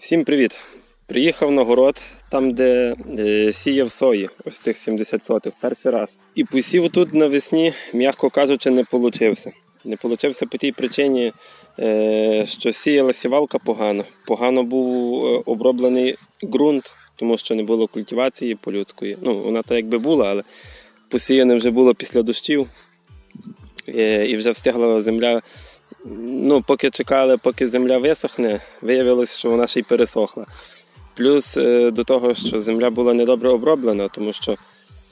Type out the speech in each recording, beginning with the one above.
Всім привіт! Приїхав на город, там, де е, сіяв сої, ось тих 70 сотих, перший раз. І посів тут навесні, м'яко кажучи, не получився. Не получився по тій причині, е, що сіяла сівалка погано. Погано був е, оброблений ґрунт, тому що не було культивації по-людської. Ну, вона так якби була, але посіяне вже було після дощів. Е, і вже встигла земля ну, поки чекали, поки земля висохне, виявилось, що вона ще й пересохла. Плюс е, до того, що земля була недобре оброблена, тому що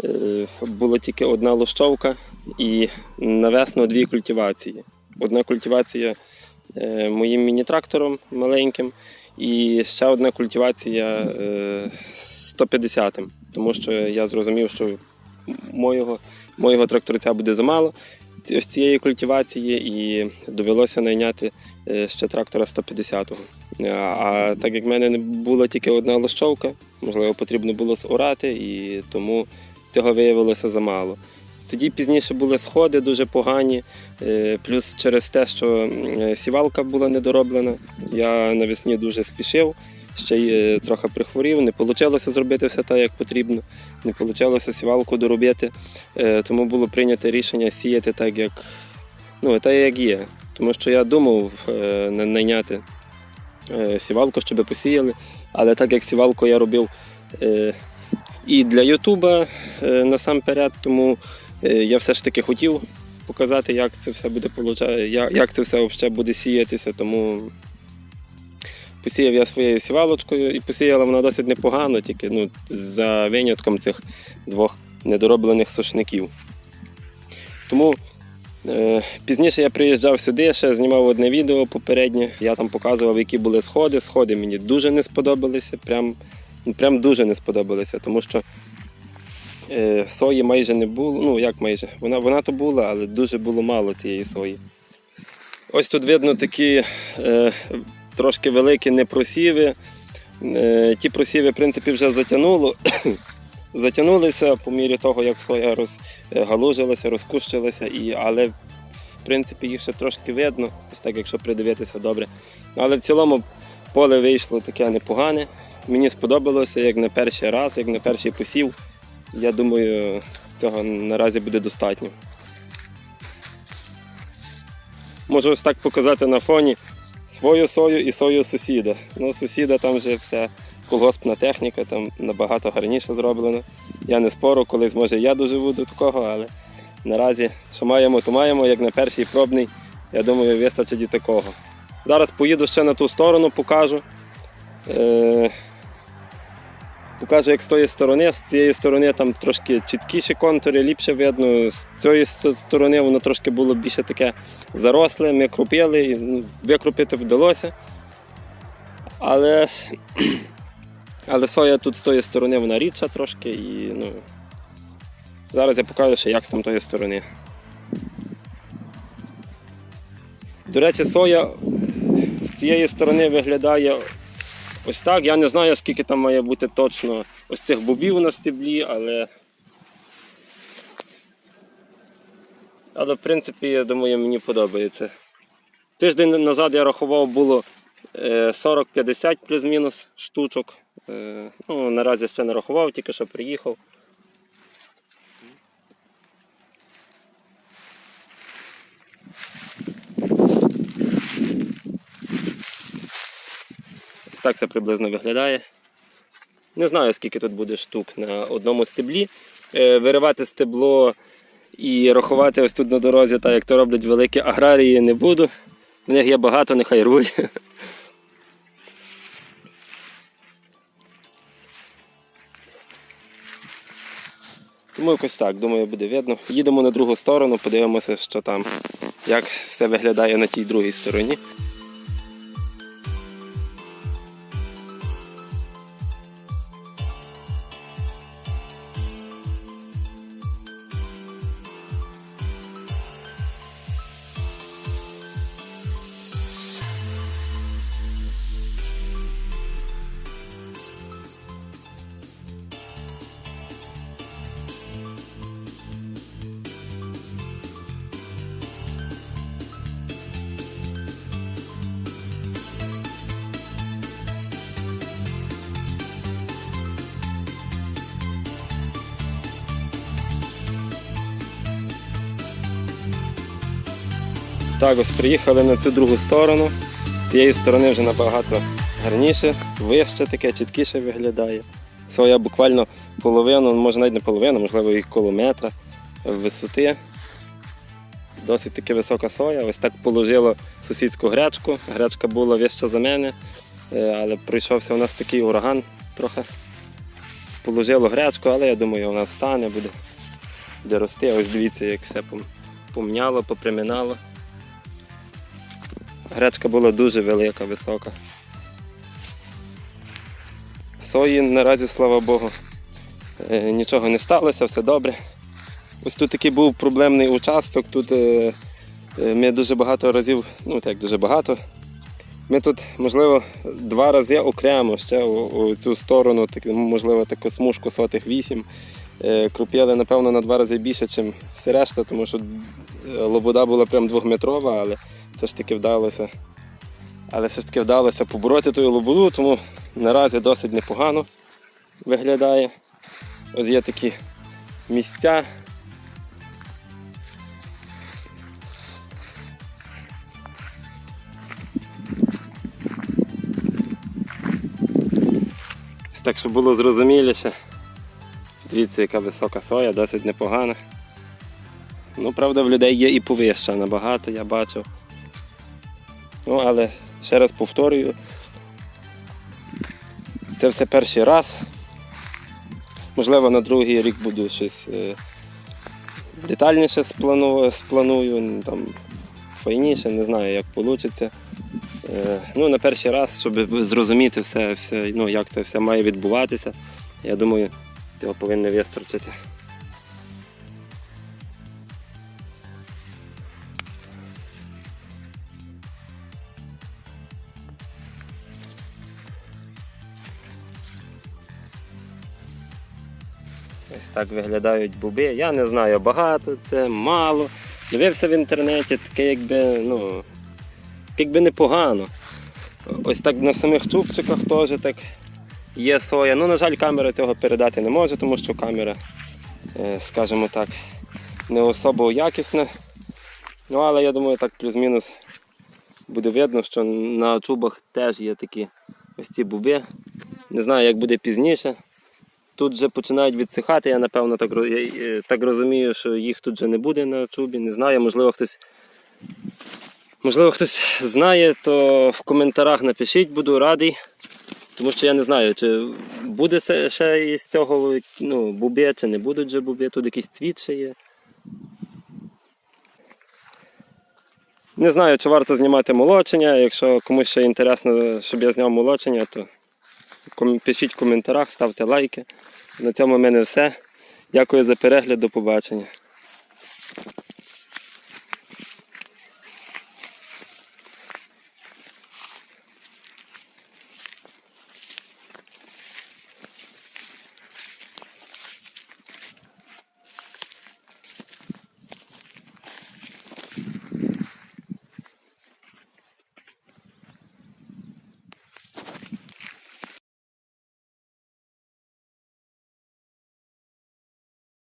е, була тільки одна лущовка і на весну дві культивації. Одна культивація е, моїм міні-трактором маленьким, і ще одна культивація е, 150-м, тому що я зрозумів, що моєго, моєго тракторця буде замало ось цієї культивації і довелося найняти е, ще трактора 150-го. А, А так як в мене не була тільки одна лощовка, можливо, потрібно було зорати, і тому цього виявилося замало. Тоді пізніше були сходи дуже погані, е, плюс через те, що сівалка була недороблена, я навесні дуже спішив, ще й е, трохи прихворів, не вийшло зробити все так, як потрібно, не вийшло сівалку доробити. Е, Тому було прийнято рішення сіяти так, як, ну, так, як є. Тому що я думав е, найняти сівалку, щоб посіяли. Але так як сівалку я робив і для Ютуба насамперед, тому я все ж таки хотів показати, як це все буде як, це все буде сіятися. Тому посіяв я своєю сівалочкою і посіяла вона досить непогано, тільки ну, за винятком цих двох недороблених сушників. Тому е, пізніше я приїжджав сюди, ще знімав одне відео попереднє. Я там показував, які були сходи. Сходи мені дуже не сподобалися. Прям, прям дуже не сподобалися, тому що е, сої майже не було. Ну, як майже, вона, вона то була, але дуже було мало цієї сої. Ось тут видно такі е, трошки великі непросіви. Е, ті просіви, в принципі, вже затягнуло. затягнулися по мірі того, як соя розгалужилася, розкущилася, і, але в принципі їх ще трошки видно, ось так, якщо придивитися добре. Але в цілому поле вийшло таке непогане. Мені сподобалося як на перший раз, як на перший посів. Я думаю, цього наразі буде достатньо. Можу ось так показати на фоні свою сою і сою сусіда. Ну, сусіда там вже все колгоспна техніка, там набагато гарніше зроблено. Я не спору, колись може я доживу до такого, але наразі, що маємо, то маємо, як на перший пробний, я думаю, вистачить і такого. Зараз поїду ще на ту сторону, покажу. Е- покажу, як з тої сторони. З цієї сторони там трошки чіткіші контури, ліпше видно. З цієї сторони воно трошки було більше таке заросле, ми крупили, і, ну, викрупити вдалося. Але але соя тут з тої сторони вона рідша трошки і ну, зараз я покажу ще як з там тої сторони. До речі, соя з цієї сторони виглядає ось так. Я не знаю, скільки там має бути точно ось цих бобів на стеблі, але. Але в принципі, я думаю, мені подобається. Тиждень назад я рахував було е, 40-50 плюс-мінус штучок. Е, Ну, наразі ще не рахував, тільки що приїхав. Так це приблизно виглядає. Не знаю, скільки тут буде штук на одному стеблі. Е, Виривати стебло і рахувати ось тут на дорозі, так як то роблять великі аграрії, не буду. В них є багато, нехай рвуть. Тому якось так, думаю, буде видно. Їдемо на другу сторону, подивимося, що там, як все виглядає на тій другій стороні. Так, ось приїхали на цю другу сторону. З цієї сторони вже набагато гарніше, вище таке, чіткіше виглядає. Соя буквально половину, може навіть не половину, можливо, і коло метра висоти. Досить таки висока соя. Ось так положило сусідську гречку. Гречка була вища за мене, е, але прийшовся у нас такий ураган трохи. Положило гречку, але я думаю, вона встане, буде, буде рости. Ось дивіться, як все пом- помняло, поприминало. Гречка була дуже велика, висока. Сої наразі, слава Богу, е, нічого не сталося, все добре. Ось тут такий був проблемний участок. Тут е, е, ми дуже багато разів, ну так дуже багато. Ми тут, можливо, два рази окремо ще у, цю сторону, можливо, таку смужку сотих вісім. Круп'яли, напевно, на два рази більше, ніж все решта, тому що лобода була прям двохметрова, але все ж таки вдалося. Але все ж таки вдалося побороти ту лободу, тому наразі досить непогано виглядає. Ось є такі місця. Так, щоб було зрозуміліше. Дивіться, яка висока соя, досить непогана. Ну, правда, в людей є і повища набагато, я бачив. Ну, але ще раз повторюю, це все перший раз. Можливо, на другий рік буду щось е, детальніше спланую, спланую ну, там, файніше, не знаю, як вийде. Ну, на перший раз, щоб зрозуміти все, все, ну, як це все має відбуватися, я думаю, цього повинно вистачити. Ось так виглядають буби. Я не знаю, багато це, мало. Дивився в інтернеті, таке якби, ну, якби непогано. Ось так на самих чубчиках теж так є соя. Ну, на жаль, камера цього передати не може, тому що камера, е, скажімо так, не особо якісна. Ну, але я думаю, так плюс-мінус буде видно, що на чубах теж є такі ось ці буби. Не знаю, як буде пізніше. Тут вже починають відсихати, я напевно так, я, е, так розумію, що їх тут вже не буде на чубі. Не знаю, можливо хтось. Можливо, хтось знає, то в коментарях напишіть, буду радий. Тому що я не знаю, чи буде ще із цього ну, буби, чи не будуть вже буби, тут якийсь цвіт ще є. Не знаю, чи варто знімати молочення. Якщо комусь ще інтересно, щоб я зняв молочення, то пишіть в коментарях, ставте лайки. На цьому в мене все. Дякую за перегляд, до побачення.